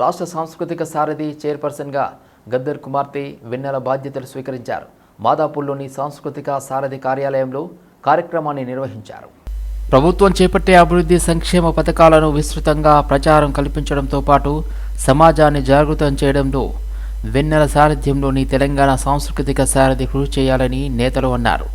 రాష్ట్ర సాంస్కృతిక సారథి చైర్పర్సన్గా గద్దర్ కుమార్తె వెన్నెల బాధ్యతలు స్వీకరించారు. మాదాపూర్లోని సాంస్కృతిక సారథి కార్యాలయంలో కార్యక్రమాన్ని నిర్వహించారు. ప్రభుత్వం చేపట్టే అభివృద్ధి సంక్షేమ పథకాలను విస్తృతంగా ప్రచారం కల్పించడంతో పాటు సమాజాన్ని జాగృతం చేయడంలో వెన్నెల సారథ్యంలోని తెలంగాణ సాంస్కృతిక సారథి కృషి చేయాలని నేతలు అన్నారు.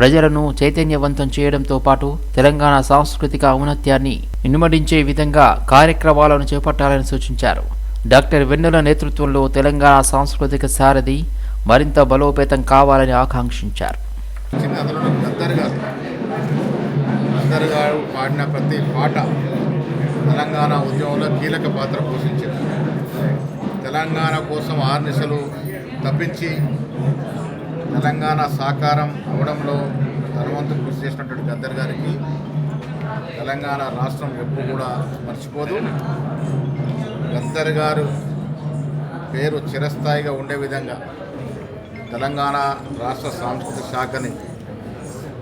ప్రజలను చైతన్యవంతం చేయడంతో పాటు తెలంగాణ సాంస్కృతిక ఔన్నత్యాన్ని ఇనుమడించే విధంగా కార్యక్రమాలను చేపట్టాలని సూచించారు. డాక్టర్ వెన్నుల నేతృత్వంలో తెలంగాణ సాంస్కృతిక సారథి మరింత బలోపేతం కావాలని ఆకాంక్షించారు. పాడిన ప్రతి పాట తెలంగాణ ఉద్యమంలో కీలక పాత్ర పోషించింది. తెలంగాణ కోసం ఆర్నిసలు తప్పించి తెలంగాణ సాకారం అవడంలో ధనవంతు కృషి చేసినటువంటి గద్దర్ గారికి తెలంగాణ రాష్ట్రం ఎప్పుడు కూడా మర్చిపోదు. గద్దర్ గారు పేరు చిరస్థాయిగా ఉండే విధంగా తెలంగాణ రాష్ట్ర సాంస్కృతిక శాఖని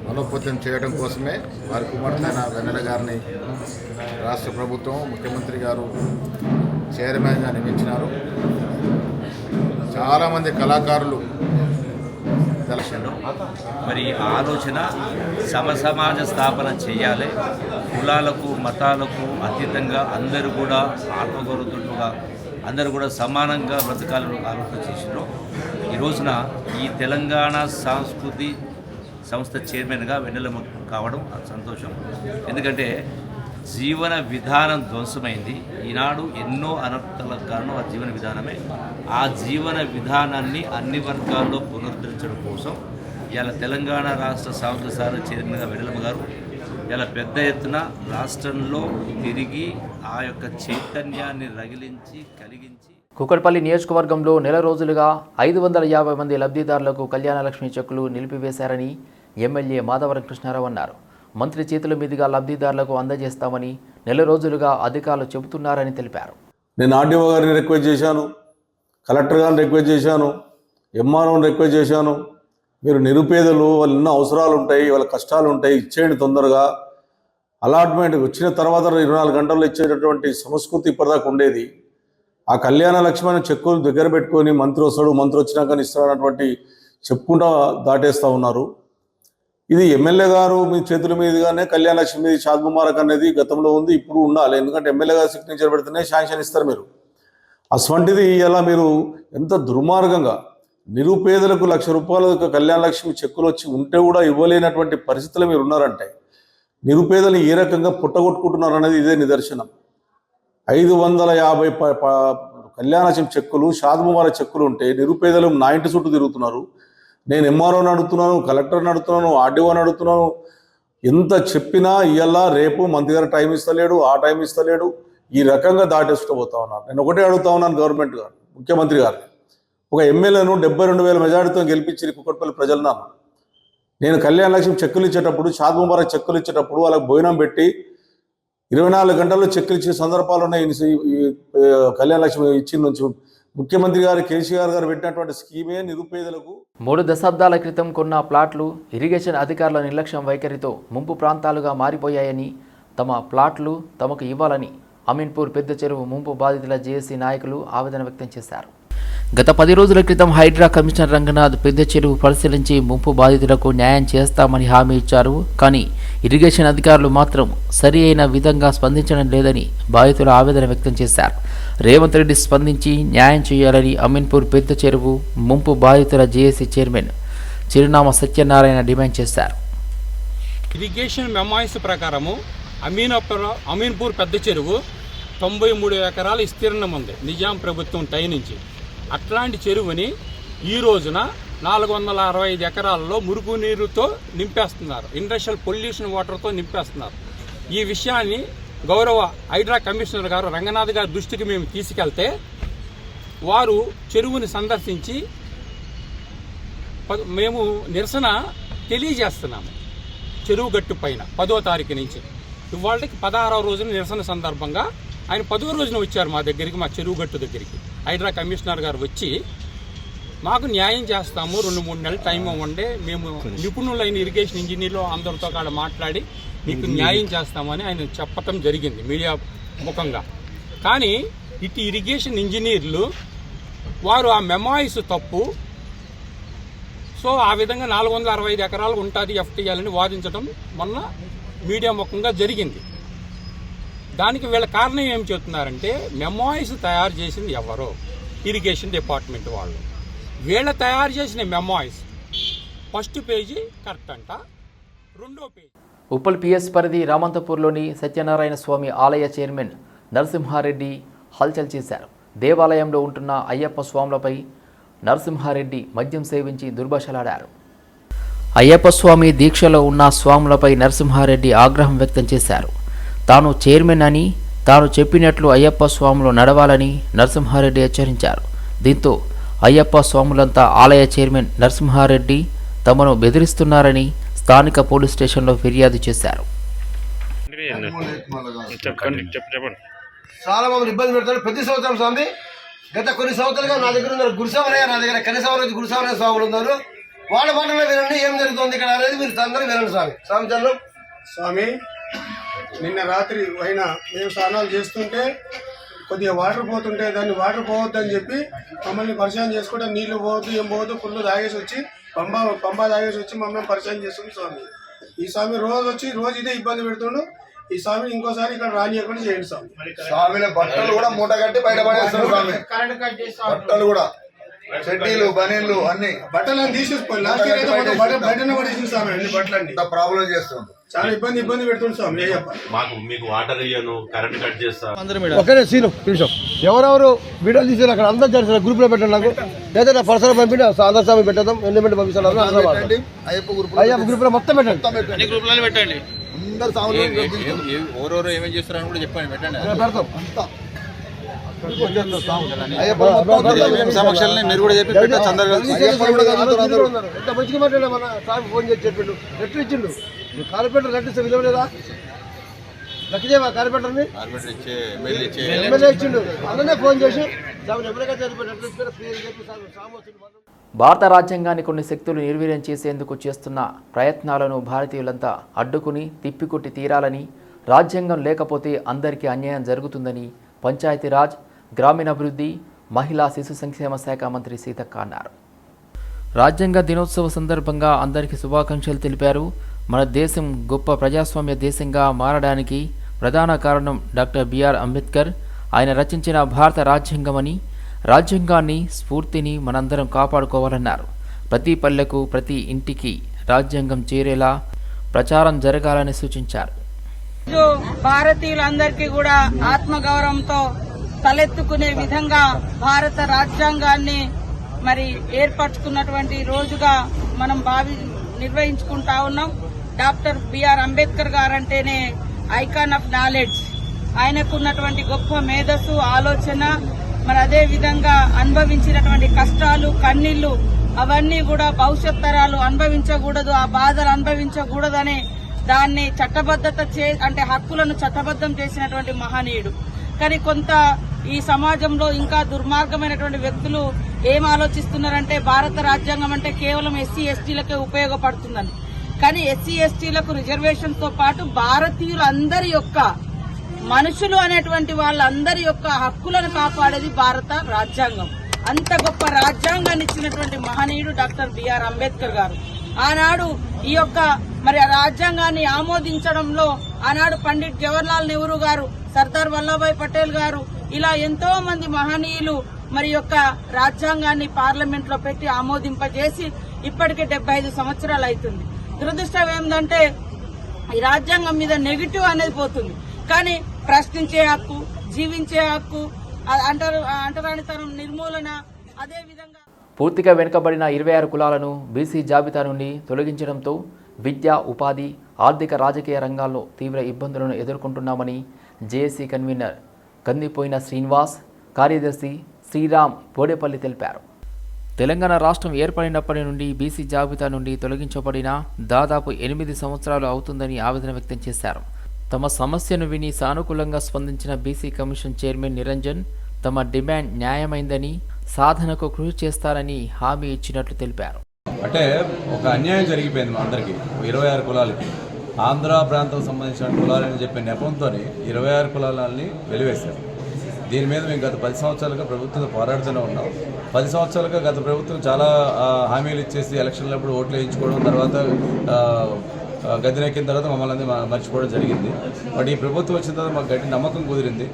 బలోపేతం చేయడం కోసమే వారి కుమార్తెన వెన్నెల గారిని రాష్ట్ర ప్రభుత్వం ముఖ్యమంత్రి గారు చైర్మన్గా నియమించినారు. చాలామంది కళాకారులు తెలక్షన్లో మరి ఆలోచన సమసమాజ స్థాపన చేయాలి. కులాలకు మతాలకు అతీతంగా అందరూ కూడా ఆత్మగౌరవతులుగా అందరూ కూడా సమానంగా బ్రతకాలని ఆలోచన చేసినారు ఈ రోజున ఈ తెలంగాణ సంస్కృతి సంస్థ చైర్మన్గా వెన్నెల కావడం సంతోషం. ఎందుకంటే జీవన విధానం ధ్వంసమైంది. ఈనాడు ఎన్నో అనర్థాలకు కారణం ఆ జీవన విధానమే. ఆ జీవన విధానాన్ని అన్ని వర్గాల్లో పునరుద్ధరించడం కోసం ఇలా తెలంగాణ రాష్ట్ర సాంస్కృతిక సార చైర్మన్గా వెన్నెలమ్మ గారు ఇలా పెద్ద ఎత్తున రాష్ట్రంలో తిరిగి ఆ యొక్క చైతన్యాన్ని రగిలించి కలిగించి కూకట్పల్లి నియోజకవర్గంలో నెల రోజులుగా ఐదు వందల యాభై మంది లబ్ధిదారులకు కళ్యాణలక్ష్మి చెక్కులు నిలిపివేశారని ఎమ్మెల్యే మాధవరం కృష్ణారావు అన్నారు. మంత్రి చేతుల మీదుగా లబ్ధిదారులకు అందజేస్తామని నెల రోజులుగా అధికారులు చెబుతున్నారని తెలిపారు. నేను ఆర్డీఓ గారిని రిక్వెస్ట్ చేశాను కలెక్టర్ గారిని రిక్వెస్ట్ చేశాను ఎంఆర్ఓని రిక్వెస్ట్ చేశాను. మీరు నిరుపేదలు వాళ్ళు ఎన్నో అవసరాలు ఉంటాయి వాళ్ళ కష్టాలు ఉంటాయి ఇచ్చేయండి తొందరగా. అలాట్మెంట్ వచ్చిన తర్వాత ఇరవై నాలుగు గంటల్లో ఇచ్చేటటువంటి సంస్కృతి ఇప్పటిదాకా ఉండేది. ఆ కళ్యాణ లక్ష్మణ చెక్కులు దగ్గర పెట్టుకొని మంత్రి వస్తాడు మంత్రి వచ్చినాక ఇస్తాడన్నటువంటి చెప్పుకుంటా దాటేస్తూ ఉన్నారు. ఇది ఎమ్మెల్యే గారు మీ చేతుల మీదుగానే కళ్యాణ లక్ష్మి మీద షాద్ ముబారక్ అనేది గతంలో ఉంది ఇప్పుడు ఉండాలి. ఎందుకంటే ఎమ్మెల్యే గారు సిగ్నేచర్ పెడితేనే శాంక్షన్ ఇస్తారు మీరు. అటువంటిది ఇలా మీరు? ఎంత దుర్మార్గంగా నిరుపేదలకు లక్ష రూపాయల కళ్యాణ లక్ష్మి చెక్కులు వచ్చి ఉంటే కూడా ఇవ్వలేనటువంటి పరిస్థితులు మీరు ఉన్నారంటే నిరుపేదలు ఏ రకంగా పుట్టగొట్టుకుంటున్నారు అనేది ఇదే నిదర్శనం. ఐదు వందల యాభై ప ప- కళ్యాణలక్ష్మి చెక్కులు షాద్ ముబారక్ చెక్కులు ఉంటే నిరుపేదలు నా ఇంటి చుట్టూ తిరుగుతున్నారు. నేను ఎంఆర్ఓని అడుగుతున్నాను కలెక్టర్ని అడుగుతున్నాను ఆర్డీఓని అడుగుతున్నాను ఎంత చెప్పినా ఇవాళ రేపు మంత్రి గారు టైం ఇస్తలేడు ఆ టైం ఇస్తలేడు. ఈ రకంగా దాటేస్తూ పోతా ఉన్నారు. నేను ఒకటే అడుగుతా ఉన్నాను గవర్నమెంట్ గారు ముఖ్యమంత్రి గారు ఒక ఎమ్మెల్యేను డెబ్బై రెండు వేల మెజారిటీతో గెలిపించి కుక్కట్పల్లి ప్రజలు నాన్న నేను కళ్యాణ లక్ష్మి చెక్కులు ఇచ్చేటప్పుడు షాద్ ముబారక్ చెక్కులు ఇచ్చేటప్పుడు వాళ్ళకి భోజనం పెట్టి ఇరవై నాలుగు గంటల్లో చెక్కులు ఇచ్చే సందర్భాలు ఉన్నాయి. కళ్యాణ లక్ష్మి ఇచ్చిన నుంచి ముఖ్యమంత్రి గారు కేసీఆర్ గారు పెట్టినటువంటి స్కీమే నిరుపేదలకు మూడు దశాబ్దాల క్రితం కొన్న ప్లాట్లు ఇరిగేషన్ అధికారుల నిర్లక్ష్యం వైఖరితో ముంపు ప్రాంతాలుగా మారిపోయాయని తమ ప్లాట్లు తమకు ఇవ్వాలని అమీన్పూర్ పెద్ద చెరువు ముంపు బాధితుల జేఏసీ నాయకులు ఆవేదన వ్యక్తం చేశారు. గత పది రోజుల క్రితం హైడ్రా కమిషనర్ రంగనాథ్ పెద్ద చెరువు పరిశీలించి ముంపు బాధితులకు న్యాయం చేస్తామని హామీ ఇచ్చారు. కానీ ఇరిగేషన్ అధికారులు మాత్రం సరి అయిన విధంగా స్పందించడం లేదని బాధితులు ఆవేదన వ్యక్తం చేశారు. రేవంత్ రెడ్డి స్పందించి న్యాయం చేయాలని అమీన్పూర్ పెద్ద చెరువు ముంపు బాధితుల జేఏసీ చైర్మన్ చిరునామా సత్యనారాయణ డిమాండ్ చేశారు. ఇరిగేషన్ మెమాయిస్ ప్రకారము అమీనపురం అమీన్పూర్ పెద్ద చెరువు తొంభై మూడు ఎకరాల విస్తీర్ణం ఉంది. నిజాం ప్రభుత్వం టై నుంచి అట్లాంటి చెరువుని ఈ రోజున నాలుగు వందల అరవై ఐదు ఎకరాల్లో మురుగు నీరుతో నింపేస్తున్నారు. ఇండస్ట్రియల్ పొల్యూషన్ వాటర్తో నింపేస్తున్నారు. ఈ విషయాన్ని గౌరవ హైడ్రా కమిషనర్ గారు రంగనాథ్ గారి దృష్టికి మేము తీసుకెళ్తే వారు చెరువుని సందర్శించి మేము నిరసన తెలియజేస్తున్నాము చెరువు గట్టు పైన పదో తారీఖు నుంచి. ఇవాళకి పదహారవ రోజున నిరసన సందర్భంగా ఆయన పదో రోజున వచ్చారు మా దగ్గరికి మా చెరువు గట్టు దగ్గరికి. హైడ్రా కమిషనర్ గారు వచ్చి మాకు న్యాయం చేస్తాము రెండు మూడు నెలలు టైం ఇవ్వండి మేము నిపుణులైన ఇరిగేషన్ ఇంజనీర్లు అందరితో కాడ మాట్లాడి మీకు న్యాయం చేస్తామని ఆయన చెప్పటం జరిగింది మీడియా ముఖంగా. కానీ ఇటు ఇరిగేషన్ ఇంజనీర్లు వారు ఆ మెమాయిస్ తప్పు. సో ఆ విధంగా నాలుగు వందల అరవై ఐదు ఎకరాలు ఉంటుంది ఎఫ్టీఎల్ అని వాదించడం మొన్న మీడియా ముఖంగా జరిగింది. దానికి వీళ్ళ కారణం ఏం చెప్తున్నారంటే మెమాయిస్ తయారు చేసింది ఎవరో? ఇరిగేషన్ డిపార్ట్మెంట్ వాళ్ళు. వీళ్ళ తయారు చేసిన మెమాయిస్. ఫస్ట్ పేజీ కరెక్ట్ అంట రెండో పేజీ. ఉప్పల్ పిఎస్ పరిధి రామంతపూర్లోని సత్యనారాయణ స్వామి ఆలయ చైర్మన్ నరసింహారెడ్డి హల్చల్ చేశారు. దేవాలయంలో ఉంటున్న అయ్యప్ప స్వాములపై నరసింహారెడ్డి మద్యం సేవించి దుర్భాషలాడారు. అయ్యప్ప స్వామి దీక్షలో ఉన్న స్వాములపై నరసింహారెడ్డి ఆగ్రహం వ్యక్తం చేశారు. తాను చైర్మన్ అని తాను చెప్పినట్లు అయ్యప్ప స్వాములు నడవాలని నరసింహారెడ్డి హెచ్చరించారు. దీంతో అయ్యప్ప స్వాములంతా ఆలయ చైర్మన్ నరసింహారెడ్డి తమను బెదిరిస్తున్నారని స్థానిక పోలీస్ స్టేషన్లో ఫిర్యాదు చేశారు. చాలా మమ్మల్ని ఇబ్బంది పెడతాడు ప్రతి సంవత్సరం స్వామి గత కొన్ని సంవత్సరాలుగా నా దగ్గర ఉన్నారు గురుసామరయ్య నా దగ్గర కనీసం గురుసామరయ్య స్వాములు ఉన్నారు. వాళ్ళ మాటలో వినండి ఏం జరుగుతుంది ఇక్కడ అనేది మీరు అందరూ వినండి స్వామి. స్వామి చరణం. స్వామి నిన్న రాత్రి అయినా మేము స్నానాలు చేస్తుంటే కొద్దిగా వాటర్ పోతుంటే దాన్ని వాటర్ పోవద్దని చెప్పి మమ్మల్ని పరిచయం చేసుకుంటే నీళ్ళు పోవద్దు ఏం పోవద్దు ఫుల్ తాగేసి వచ్చి పంబ పంబ తాగేసి వచ్చి మమ్మల్ని పరిచయం చేస్తుంది స్వామి. ఈ స్వామి రోజు వచ్చి రోజు ఇదే ఇబ్బంది పెడుతుండు. ఈ స్వామిని ఇంకోసారి ఇక్కడ రానియకుండా చేయండి స్వామి. స్వామిల బట్టలు కూడా మూట కట్టి బయట పడేస్తారు స్వామి. బట్టలు కూడా. చెడ్డీలు బనీన్లు అన్ని. బట్టలను తీసేసిపోయి లాస్ట్ ఇయర్ అయితే మొత్తం బట్ట బయటనే పడేసింది స్వామి అన్ని బట్టలన్నీ. ఇంత ప్రాబ్లం చేస్తుండ్రు చాలా ఇబ్బంది ఇబ్బంది పెడుతుంది స్వామి. మాకు మీకు వాటర్ ఇయ్యను కరెంట్ కట్ చేస్తా. ఒకటే సీను నిమిషం. ఎవరెవరు వీడియోలు తీసారు అక్కడ? అందరూ చేస్తారు గ్రూప్లో పెట్టండి నాకు. లేదా నా పర్సనల్ పంపిండి అందరు స్వామి ఎన్ని అందరూ వాడతారు. అయ్యప్ప గ్రూప్లో మొత్తం పెట్టండి అందరు సాములు ఎవరెవరు ఏమేం చేస్తున్నారని కూడా చెప్పండి పెట్టండి పెడతాం మీరు కూడా చెప్పి పెట్టచ్చు అందరు కలిసి అయ్యప్ప కూడా కలుగుతారు అందరూ. ఎంత మంచిగా మాట్లాడే మన స్వామి ఫోన్ చేసి చెప్పిండు ఇచ్చిండు ఇస్తే విలువ లేదా లెక్క చేయవా కార్పెంటర్ని? కార్పొరేటర్ ఇచ్చే ఎమ్మెల్యే ఇచ్చే ఎమ్మెల్యే ఇచ్చిండు. అందరినీ ఫోన్ చేసి స్వామి ఎమ్మెల్యేగా చనిపోయి లెటర్ ఇస్తే పేరు చెప్పి స్వామి స్వామి వచ్చిండు భారత రాజ్యాంగాన్ని కొన్ని శక్తులు నిర్వీర్యం చేసేందుకు చేస్తున్న ప్రయత్నాలను భారతీయులంతా అడ్డుకుని తిప్పికొట్టి తీరాలని రాజ్యాంగం లేకపోతే అందరికీ అన్యాయం జరుగుతుందని పంచాయతీరాజ్ గ్రామీణాభివృద్ధి మహిళా శిశు సంక్షేమ శాఖ మంత్రి సీతక్క అన్నారు. రాజ్యాంగ దినోత్సవ సందర్భంగా అందరికీ శుభాకాంక్షలు తెలిపారు. మన దేశం గొప్ప ప్రజాస్వామ్య దేశంగా మారడానికి ప్రధాన కారణం డాక్టర్ బిఆర్ అంబేద్కర్. ఆయన రచించిన భారత రాజ్యాంగమని రాజ్యాంగాన్ని స్ఫూర్తిని మనందరం కాపాడుకోవాలన్నారు. ప్రతి పల్లెకు ప్రతి ఇంటికి రాజ్యాంగం చేరేలా ప్రచారం జరగాలని సూచించారు. భారతీయులందరికీ కూడా ఆత్మగౌరవంతో తలెత్తుకునే విధంగా భారత రాజ్యాంగాన్ని మరి ఏర్పరచుకున్నటువంటి రోజుగా మనం భావి నిర్వహించుకుంటా ఉన్నాం. డాక్టర్ బిఆర్ అంబేద్కర్ గారంటేనే ఐకాన్ ఆఫ్ నాలెడ్జ్. ఆయనకున్నటువంటి గొప్ప మేధస్సు ఆలోచన మరి అదే విధంగా అనుభవించినటువంటి కష్టాలు కన్నీళ్ళు అవన్నీ కూడా భవిష్యత్ తరాలు అనుభవించకూడదు ఆ బాధలు అనుభవించకూడదనే దాన్ని చట్టబద్ధత చే అంటే హక్కులను చట్టబద్ధం చేసినటువంటి మహనీయుడు. కానీ కొంత ఈ సమాజంలో ఇంకా దుర్మార్గమైనటువంటి వ్యక్తులు ఏం ఆలోచిస్తున్నారంటే భారత రాజ్యాంగం అంటే కేవలం ఎస్సీ ఎస్టీలకే ఉపయోగపడుతుందని. కానీ ఎస్సీ ఎస్టీలకు రిజర్వేషన్తో పాటు భారతీయులందరి యొక్క మనుషులు అనేటువంటి వాళ్ళందరి యొక్క హక్కులను కాపాడేది భారత రాజ్యాంగం. అంత గొప్ప రాజ్యాంగాన్ని ఇచ్చినటువంటి మహనీయుడు డాక్టర్ బిఆర్ అంబేద్కర్ గారు. ఆనాడు ఈ యొక్క మరి ఆ రాజ్యాంగాన్ని ఆమోదించడంలో ఆనాడు పండిట్ జవహర్లాల్ నెహ్రూ గారు సర్దార్ వల్లభాయ్ పటేల్ గారు ఇలా ఎంతో మంది మహనీయులు మరి యొక్క రాజ్యాంగాన్ని పార్లమెంట్లో పెట్టి ఆమోదింపజేసి ఇప్పటికే డెబ్బై ఐదు సంవత్సరాలు అవుతుంది. దురదృష్టం ఏంటంటే ఈ రాజ్యాంగం మీద నెగిటివ్ అనేది పోతుంది. కానీ ప్రశ్నించే హక్కు జీవించే హక్కు అంటారు అంటరు అంటరానితనం నిర్మూలన అదే విధంగా పూర్తిగా వెనుకబడిన ఇరవై ఆరు కులాలను బీసీ జాబితా నుండి తొలగించడంతో విద్య ఉపాధి ఆర్థిక రాజకీయ రంగాల్లో తీవ్ర ఇబ్బందులను ఎదుర్కొంటున్నామని జేఏసీ కన్వీనర్ కందిపోయిన శ్రీనివాస్ కార్యదర్శి శ్రీరామ్ బోడేపల్లి తెలిపారు. తెలంగాణ రాష్ట్రం ఏర్పడినప్పటి నుండి బీసీ జాబితా నుండి తొలగించబడిన దాదాపు ఎనిమిది సంవత్సరాలు అవుతుందని ఆవేదన వ్యక్తం చేశారు. తమ సమస్యను విని సానుకూలంగా స్పందించిన బీసీ కమిషన్ చైర్మన్ నిరంజన్ తమ డిమాండ్ న్యాయమైందని సాధనకు కృషి చేస్తారని హామీ ఇచ్చినట్లు తెలిపారు. అంటే ఒక అన్యాయం జరిగిపోయింది మా అందరికీ ఇరవై ఆరు కులాలకి. ఆంధ్ర ప్రాంతం సంబంధించిన కులాలని చెప్పే నెపంతో ఇరవై ఆరు కులాలని వెలివేశారు. దీని మీద మేము గత పది సంవత్సరాలుగా ప్రభుత్వంతో పోరాడుతూనే ఉన్నాం. పది సంవత్సరాలుగా గత ప్రభుత్వం చాలా హామీలు ఇచ్చేసి ఎలక్షన్లప్పుడు ఓట్లు వేయించుకోవడం తర్వాత గదినెక్కిన తర్వాత మమ్మల్ని అందరి మర్చిపోవడం జరిగింది. బట్ ఈ ప్రభుత్వం వచ్చిన తర్వాత మాకు గట్టి నమ్మకం కుదిరింది.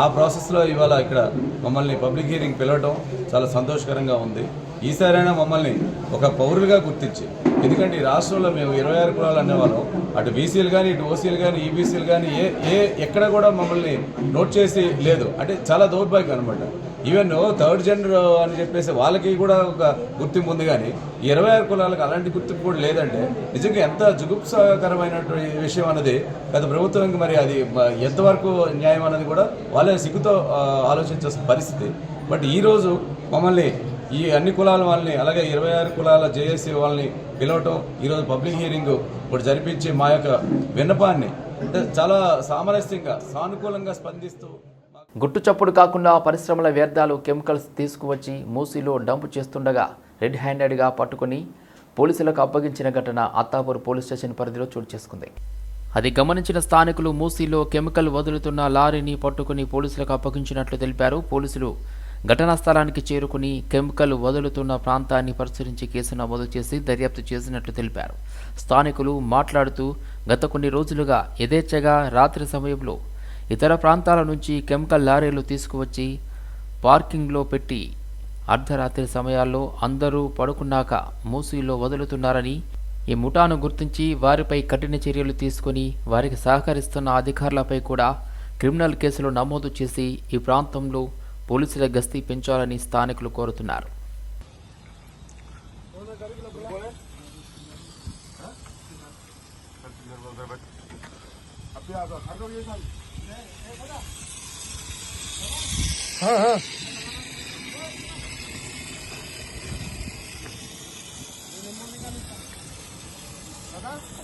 ఆ ప్రాసెస్లో ఇవాళ ఇక్కడ మమ్మల్ని పబ్లిక్ హీరింగ్ పిలవడం చాలా సంతోషకరంగా ఉంది. ఈసారైనా మమ్మల్ని ఒక పౌరులుగా గుర్తించి ఎందుకంటే ఈ రాష్ట్రంలో మేము ఇరవై ఆరు కులాలు అనేవాళ్ళం. అటు బీసీలు కానీ ఇటు ఓసీలు కానీ ఈబీసీలు కానీ ఏ ఏ ఎక్కడ కూడా మమ్మల్ని నోట్ చేసి లేదు. అంటే చాలా దౌర్భాగ్యం అనమాట ఈవెన్ థర్డ్ జెండర్ అని చెప్పేసి వాళ్ళకి కూడా ఒక గుర్తింపు ఉంది కానీ ఇరవై ఆరు కులాలకు అలాంటి గుర్తింపు కూడా లేదంటే నిజంగా ఎంత జుగుప్సకరమైనటువంటి విషయం అన్నది గత ప్రభుత్వానికి మరి అది ఎంతవరకు న్యాయం అన్నది కూడా వాళ్ళే సిగ్గుతో ఆలోచించాల్సిన పరిస్థితి. బట్ ఈరోజు మమ్మల్ని ఈ అన్ని కులాల వాళ్ళని అలాగే ఇరవై ఆరు కులాల జేఏసీ వాళ్ళని పిలవటం ఈరోజు పబ్లిక్ హియరింగ్ ఇప్పుడు జరిపించి మా యొక్క విన్నపాన్ని అంటే చాలా సామరస్యంగా సానుకూలంగా స్పందిస్తూ గుట్టు చప్పుడు కాకుండా పరిశ్రమల వ్యర్థాలు కెమికల్స్ తీసుకువచ్చి మూసీలో డంప్ చేస్తుండగా రెడ్ హ్యాండెడ్గా పట్టుకుని పోలీసులకు అప్పగించిన ఘటన అత్తాపూర్ పోలీస్ స్టేషన్ పరిధిలో చోటు చేసుకుంది. అది గమనించిన స్థానికులు మూసీలో కెమికల్ వదులుతున్న లారీని పట్టుకుని పోలీసులకు అప్పగించినట్లు తెలిపారు. పోలీసులు ఘటనా స్థలానికి చేరుకుని కెమికల్ వదులుతున్న ప్రాంతాన్ని పరిశీలించి కేసు నమోదు చేసి దర్యాప్తు చేసినట్లు తెలిపారు. స్థానికులు మాట్లాడుతూ గత కొన్ని రోజులుగా యథేచ్ఛగా రాత్రి సమయంలో ఇతర ప్రాంతాల నుంచి కెమికల్ లారీలు తీసుకువచ్చి పార్కింగ్లో పెట్టి అర్ధరాత్రి సమయాల్లో అందరూ పడుకున్నాక మూసీలో వదులుతున్నారని ఈ ముఠాను గుర్తించి వారిపై కఠిన చర్యలు తీసుకుని వారికి సహకరిస్తున్న అధికారులపై కూడా క్రిమినల్ కేసులు నమోదు చేసి ఈ ప్రాంతంలో పోలీసుల గస్తీ పెంచాలని స్థానికులు కోరుతున్నారు.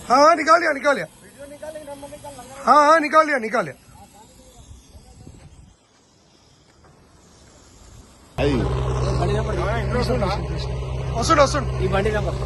हाँ हाँ निकाल लिया निकाल लिया हाँ हाँ निकाल लिया निकाल लिया వస్తుండు వస్తుండు ఈ బండి నెంబర్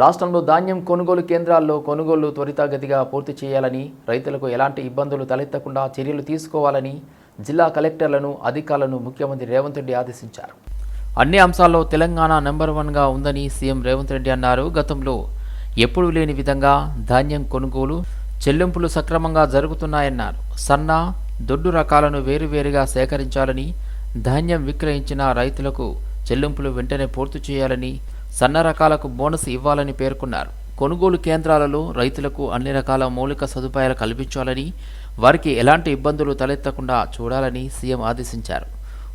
రాష్ట్రంలో ధాన్యం కొనుగోలు కేంద్రాల్లో కొనుగోళ్ళు త్వరితగతిగా పూర్తి చేయాలని రైతులకు ఎలాంటి ఇబ్బందులు తలెత్తకుండా చర్యలు తీసుకోవాలని జిల్లా కలెక్టర్లను అధికారులను ముఖ్యమంత్రి రేవంత్ రెడ్డి ఆదేశించారు. అన్ని అంశాల్లో తెలంగాణ నెంబర్ వన్గా ఉందని సీఎం రేవంత్ రెడ్డి అన్నారు. గతంలో ఎప్పుడూ లేని విధంగా ధాన్యం కొనుగోలు చెల్లింపులు సక్రమంగా జరుగుతున్నాయన్నారు. సన్న దొడ్డు రకాలను వేరువేరుగా సేకరించాలని ధాన్యం విక్రయించిన రైతులకు చెల్లింపులు వెంటనే పూర్తి చేయాలని సన్న రకాలకు బోనస్ ఇవ్వాలని పేర్కొన్నారు. కొనుగోలు కేంద్రాలలో రైతులకు అన్ని రకాల మౌలిక సదుపాయాలు కల్పించాలని వారికి ఎలాంటి ఇబ్బందులు తలెత్తకుండా చూడాలని సీఎం ఆదేశించారు.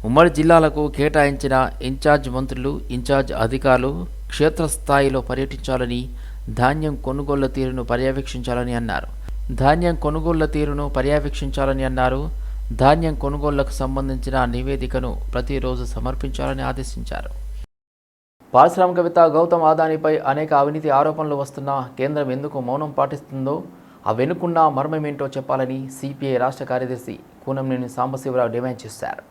ఉమ్మడి జిల్లాలకు కేటాయించిన ఇన్ఛార్జ్ మంత్రులు ఇన్ఛార్జ్ అధికారులు క్షేత్రస్థాయిలో పర్యటించాలని ధాన్యం కొనుగోళ్ళ తీరును పర్యవేక్షించాలని అన్నారు. ధాన్యం కొనుగోళ్ళ తీరును పర్యవేక్షించాలని అన్నారు. ధాన్యం కొనుగోళ్ళకు సంబంధించిన నివేదికను ప్రతిరోజు సమర్పించాలని ఆదేశించారు. పారిశ్రామికవేత్త గౌతమ్ అదానీపై అనేక అవినీతి ఆరోపణలు వస్తున్నా కేంద్రం ఎందుకు మౌనం పాటిస్తుందో ఆ వెనుకున్న మర్మమేంటో చెప్పాలని సిపిఐ రాష్ట్ర కార్యదర్శి కూనంనేని సాంబశివరావు డిమాండ్ చేశారు.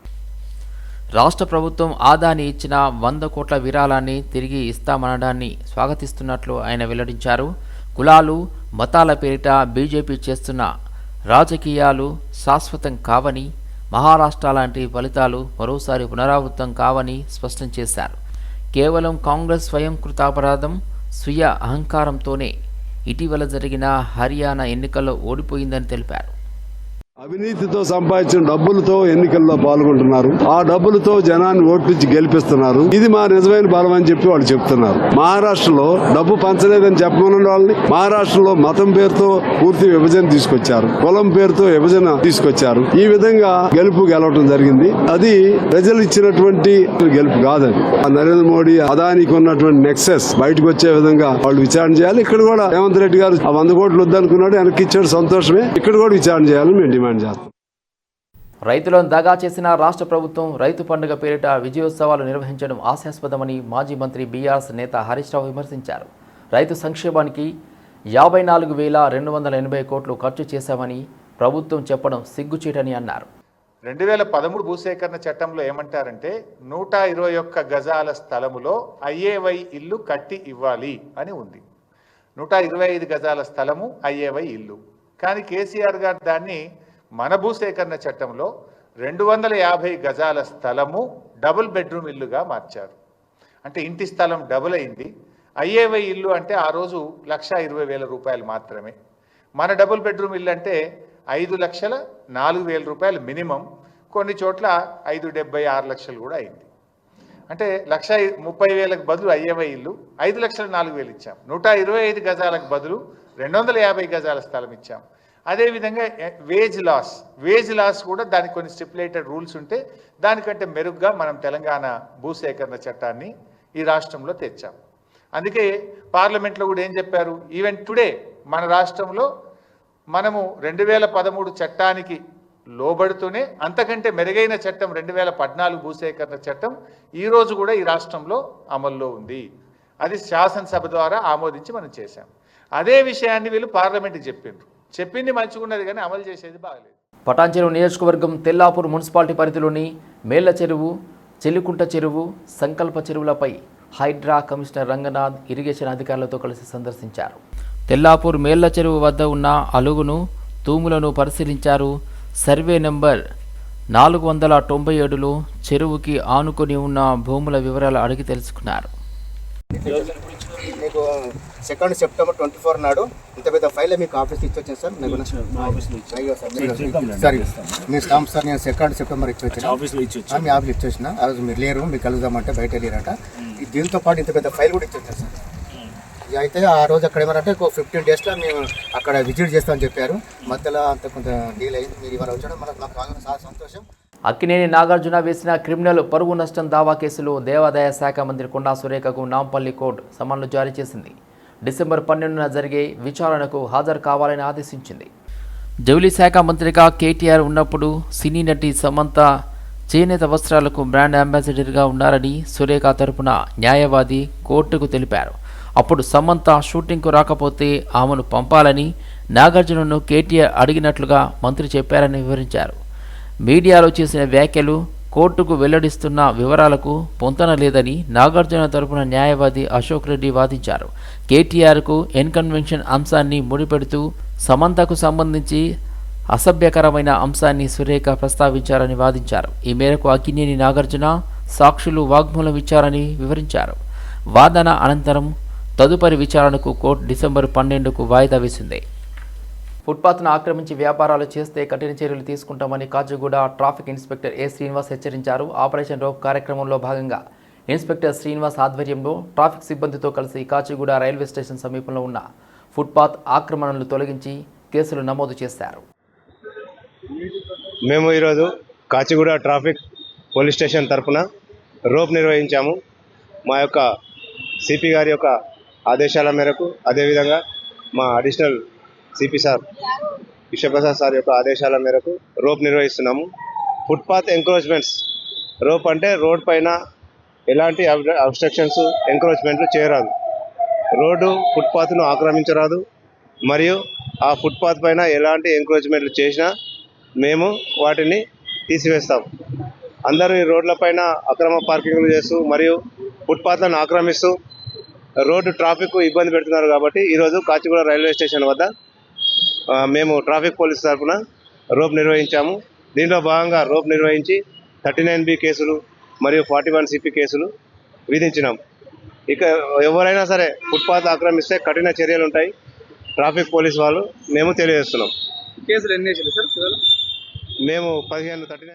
రాష్ట్ర ప్రభుత్వం ఆదాని ఇచ్చిన వంద కోట్ల విరాళాన్ని తిరిగి ఇస్తామనడాన్ని స్వాగతిస్తున్నట్లు ఆయన వెల్లడించారు. కులాలు మతాల పేరిట బీజేపీ చేస్తున్న రాజకీయాలు శాశ్వతం కావని మహారాష్ట్ర లాంటి ఫలితాలు మరోసారి పునరావృతం కావని స్పష్టం చేశారు. కేవలం కాంగ్రెస్ స్వయం కృతాపరాధం స్వీయ అహంకారంతోనే ఇటీవల జరిగిన హర్యానా ఎన్నికల్లో ఓడిపోయిందని తెలిపారు. అవినీతితో సంపాదించిన డబ్బులతో ఎన్నికల్లో పాల్గొంటున్నారు. ఆ డబ్బులతో జనాన్ని ఓట్లించి గెలిపిస్తున్నారు. ఇది మా నిజమైన బలం అని చెప్పి వాళ్ళు చెప్తున్నారు. మహారాష్ట్రలో డబ్బు పంచలేదని చెప్పమని వాళ్ళని మహారాష్ట్రలో మతం పేరుతో పూర్తి విభజన తీసుకొచ్చారు. కులం పేరుతో విభజన తీసుకొచ్చారు. ఈ విధంగా గెలుపు గెలవటం జరిగింది. అది ప్రజలు ఇచ్చినటువంటి గెలుపు కాదని నరేంద్ర మోడీ అదానికి ఉన్నటువంటి నెక్సెస్ బయటకు వచ్చే విధంగా వాళ్ళు విచారణ చేయాలి. ఇక్కడ కూడా రేవంత్ రెడ్డి గారు వంద కోట్లు వద్దనుకున్నాడు. వెనక్కి ఇచ్చాడు సంతోషమే. ఇక్కడ కూడా విచారణ చేయాలని మేము డిమాండ్ చేస్తాం రైతులను దగా చేసిన రాష్ట్ర ప్రభుత్వం రైతు పండుగ పేరిట విజయోత్సవాలు నిర్వహించడం హాస్యాస్పదమని మాజీ మంత్రి బీఆర్ఎస్ నేత హరీష్ రావు విమర్శించారు. రైతు సంక్షేమానికి యాభై నాలుగు వేల రెండు వందల ఎనభై కోట్లు ఖర్చు చేశామని ప్రభుత్వం చెప్పడం సిగ్గుచేటని అన్నారు. రెండు వేల పదమూడు భూసేకరణ చట్టంలో ఏమంటారంటే నూట ఇరవై ఒక్క గజాల స్థలములో ఐఏవై ఇల్లు కట్టి ఇవ్వాలి అని ఉంది. నూట ఇరవై ఐదు గజాల స్థలము ఐఏవై ఇల్లు. కానీ కేసీఆర్ గారు దాన్ని మన భూసేకరణ చట్టంలో రెండు వందల యాభై గజాల స్థలము డబుల్ బెడ్రూమ్ ఇల్లుగా మార్చారు. అంటే ఇంటి స్థలం డబుల్ అయింది. ఐఏవై ఇల్లు అంటే ఆ రోజు లక్ష ఇరవై వేల రూపాయలు మాత్రమే. మన డబుల్ బెడ్రూమ్ ఇల్లు అంటే ఐదు లక్షల నాలుగు వేల రూపాయలు మినిమం. కొన్ని చోట్ల ఐదు డెబ్బై ఆరు లక్షలు కూడా అయింది. అంటే లక్ష ముప్పై వేలకు బదులు అయ్యేవై ఇల్లు ఐదు లక్షల నాలుగు వేలు ఇచ్చాం. నూట ఇరవై ఐదు గజాలకు బదులు రెండు వందల యాభై గజాల స్థలం ఇచ్చాం. అదేవిధంగా వేజ్ లాస్ వేజ్ లాస్ కూడా దానికి కొన్ని స్టిపులేటెడ్ రూల్స్ ఉంటే దానికంటే మెరుగ్గా మనం తెలంగాణ భూసేకరణ చట్టాన్ని ఈ రాష్ట్రంలో తెచ్చాం. అందుకే పార్లమెంట్లో కూడా ఏం చెప్పారు? ఈవెన్ టుడే మన రాష్ట్రంలో మనము రెండు వేల పదమూడు చట్టానికి లోబడుతూనే అంతకంటే మెరుగైన చట్టం రెండు వేల పద్నాలుగు భూసేకరణ చట్టం ఈరోజు కూడా ఈ రాష్ట్రంలో అమల్లో ఉంది. అది శాసనసభ ద్వారా ఆమోదించి మనం చేశాం. అదే విషయాన్ని వీళ్ళు పార్లమెంట్కి చెప్పిండ్రు. చెప్పింది మంచిగున్నది కానీ అమలు చేసేది బాగలేదు. పటాంచెరువు నియోజకవర్గం తెల్లాపూర్ మున్సిపాలిటీ పరిధిలోని మేళ్ళ చెరువు చెల్లికుంట చెరువు సంకల్ప చెరువులపై హైడ్రా కమిషనర్ రంగనాథ్ ఇరిగేషన్ అధికారులతో కలిసి సందర్శించారు. తెల్లాపూర్ మేళ్ళ చెరువు వద్ద ఉన్న అలుగును తూములను పరిశీలించారు. సర్వే నెంబర్ నాలుగు వందల తొంభై ఏడులో చెరువుకి ఆనుకొని ఉన్న భూముల వివరాలు అడిగి తెలుసుకున్నారు. మీకు సెకండ్ సెప్టెంబర్ ట్వంటీ ఫోర్ నాడు ఇంత పెద్ద ఫైల్ మీకు ఆఫీస్ ఇచ్చి వచ్చాను సార్ మీకు అయ్యో సార్ మీరు- సార్ మీ స్టాంప్ సార్ నేను సెకండ్ సెప్టెంబర్ ఇచ్చి వచ్చిన ఆ, మీ ఆఫీస్ ఇచ్చి వచ్చిన ఆ రోజు మీరు లేరు మీకు కలుద్దామంటే బయట ఈ దీంతో పాటు ఇంత పెద్ద ఫైల్ కూడా ఇచ్చి వచ్చాను సార్ అయితే ఆ రోజు అక్కడ ఒక ఫిఫ్టీన్ డేస్లో మేము అక్కడ విజిట్ చేస్తామని చెప్పారు. మధ్యలో అంత కొంత డీల్ అయింది. మీరు ఇవాళ వచ్చడం మనకు నాకు బాగా చాలా సంతోషం. అక్కినేని నాగార్జున వేసిన క్రిమినల్ పరువు నష్టం దావా కేసులో దేవాదాయ శాఖ మంత్రి కొండా సురేఖకు నాంపల్లి కోర్టు సమన్లు జారీ చేసింది. డిసెంబర్ పన్నెండున జరిగే విచారణకు హాజరు కావాలని ఆదేశించింది. జౌలి శాఖ మంత్రిగా కేటీఆర్ ఉన్నప్పుడు సినీ నటి సమంత చేనేత వస్త్రాలకు బ్రాండ్ అంబాసిడర్గా ఉన్నారని సురేఖ తరపున న్యాయవాది కోర్టుకు తెలిపారు. అప్పుడు సమంత షూటింగ్కు రాకపోతే ఆమెను పంపాలని నాగార్జునను కేటీఆర్ అడిగినట్లుగా మంత్రి చెప్పారని వివరించారు. మీడియాలో చేసిన వ్యాఖ్యలు కోర్టుకు వెల్లడిస్తున్న వివరాలకు పొంతన లేదని నాగార్జున తరపున న్యాయవాది అశోక్ రెడ్డి వాదించారు. కేటీఆర్కు ఎన్కన్వెన్షన్ అంశాన్ని ముడిపెడుతూ సమంతకు సంబంధించి అసభ్యకరమైన అంశాన్ని సురేఖ ప్రస్తావించారని వాదించారు. ఈ మేరకు అక్కినేని నాగార్జున సాక్షులు వాగ్మూలం ఇచ్చారని వివరించారు. వాదన అనంతరం తదుపరి విచారణకు కోర్టు డిసెంబర్ పన్నెండుకు వాయిదా వేసింది. ఫుట్పాత్ను ఆక్రమించి వ్యాపారాలు చేస్తే కఠిన చర్యలు తీసుకుంటామని Kachiguda traffic inspector A Srinivas హెచ్చరించారు. ఆపరేషన్ రోప్ కార్యక్రమంలో భాగంగా ఇన్స్పెక్టర్ శ్రీనివాస్ ఆధ్వర్యంలో ట్రాఫిక్ సిబ్బందితో కలిసి కాచిగూడ రైల్వే స్టేషన్ సమీపంలో ఉన్న ఫుట్పాత్ ఆక్రమణలు తొలగించి కేసులు నమోదు చేశారు. మేము ఈరోజు కాచిగూడ ట్రాఫిక్ పోలీస్ స్టేషన్ తరపున రోప్ నిర్వహించాము. మా యొక్క సిపి గారి యొక్క ఆదేశాల మేరకు అదేవిధంగా మా additional CP sir Vishwaprasad sir యొక్క ఆదేశాల మేరకు రోప్ నిర్వహిస్తున్నాము. ఫుట్పాత్ ఎంక్రోచ్మెంట్స్ రోప్ అంటే రోడ్ పైన ఎలాంటి అబ్స్ట్రక్షన్స్ ఎంక్రోచ్మెంట్లు చేయరాదు. రోడ్డు ఫుట్పాత్ను ఆక్రమించరాదు. మరియు ఆ ఫుట్పాత్ పైన ఎలాంటి ఎంక్రోచ్మెంట్లు చేసినా మేము వాటిని తీసివేస్తాం. అందరూ ఈ రోడ్లపైన అక్రమ పార్కింగ్లు చేస్తూ మరియు ఫుట్పాత్లను ఆక్రమిస్తూ రోడ్డు ట్రాఫిక్ ఇబ్బంది పెడుతున్నారు కాబట్టి ఈరోజు కాచిగూడ రైల్వే స్టేషన్ వద్ద మేము ట్రాఫిక్ పోలీస్ తరఫున రోప్ నిర్వహించాము. దీంట్లో భాగంగా రోప్ నిర్వహించి థర్టీ నైన్ బి కేసులు మరియు ఫార్టీ వన్ సిపి కేసులు విధించినాం. ఇక ఎవరైనా సరే ఫుట్పాత్ ఆక్రమిస్తే కఠిన చర్యలు ఉంటాయి. ట్రాఫిక్ పోలీస్ వాళ్ళు మేము తెలియజేస్తున్నాం. కేసులు ఎన్ని సార్? మేము పదిహేను థర్టీ